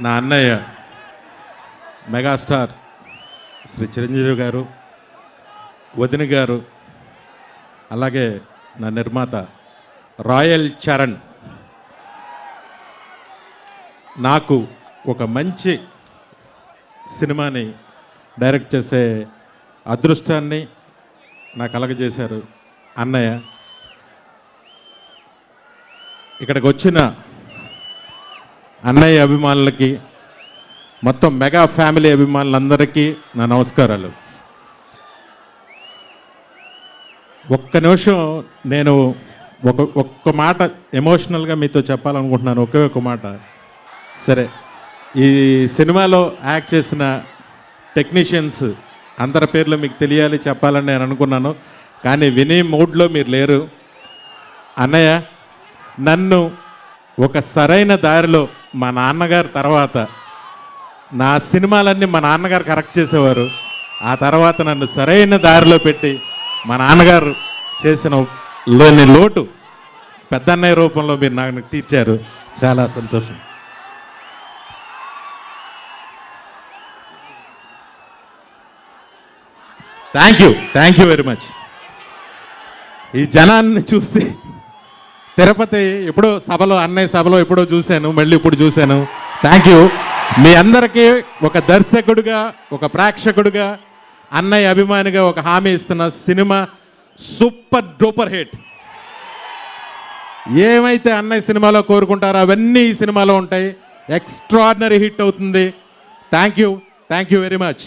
నా అన్నయ్య మెగాస్టార్ శ్రీ చిరంజీవి గారు వదిన గారు అలాగే నా నిర్మాత రాయల్ చరణ్. నాకు ఒక మంచి సినిమాని డైరెక్ట్ చేసే అదృష్టాన్ని నాకు కలగజేశారు అన్నయ్య. ఇక్కడికి వచ్చిన అన్నయ్య అభిమానులకి మొత్తం మెగా ఫ్యామిలీ అభిమానులందరికీ నా నమస్కారాలు. ఒక్క నిమిషం నేను ఒక ఒక్క మాట ఎమోషనల్గా మీతో చెప్పాలనుకుంటున్నాను ఒకే ఒక మాట. సరే ఈ సినిమాలో యాక్ట్ చేసిన టెక్నీషియన్స్ అందరి పేర్లు మీకు తెలియాలి చెప్పాలని నేను అనుకున్నాను. కానీ వినే మూడ్లో మీరు లేరు. అన్నయ్య నన్ను ఒక సరైన దారిలో మా నాన్నగారు తర్వాత నా సినిమాలన్నీ మా నాన్నగారు కరెక్ట్ చేసేవారు. ఆ తర్వాత నన్ను సరైన దారిలో పెట్టి మా నాన్నగారు చేసిన లేని లోటు పెద్దన్నయ్య రూపంలో మీరు నాకు తీర్చారు. చాలా సంతోషం. Thank you thank you very much ఈ జనాన్ని చూసి తిరుపతి ఎప్పుడో సభలో అన్నయ్య సభలో ఎప్పుడో చూశాను మళ్ళీ ఇప్పుడు చూశాను. థ్యాంక్ యూ మీ అందరికీ ఒక దర్శకుడిగా ఒక ప్రేక్షకుడిగా అన్నయ్య అభిమానిగా ఒక హామీ ఇస్తున్న సినిమా సూపర్ డూపర్ హిట్. ఏమైతే అన్నయ్య సినిమాలో కోరుకుంటారో అవన్నీ ఈ సినిమాలో ఉంటాయి. ఎక్స్ట్రాడినరీ హిట్ అవుతుంది. Thank you thank you very much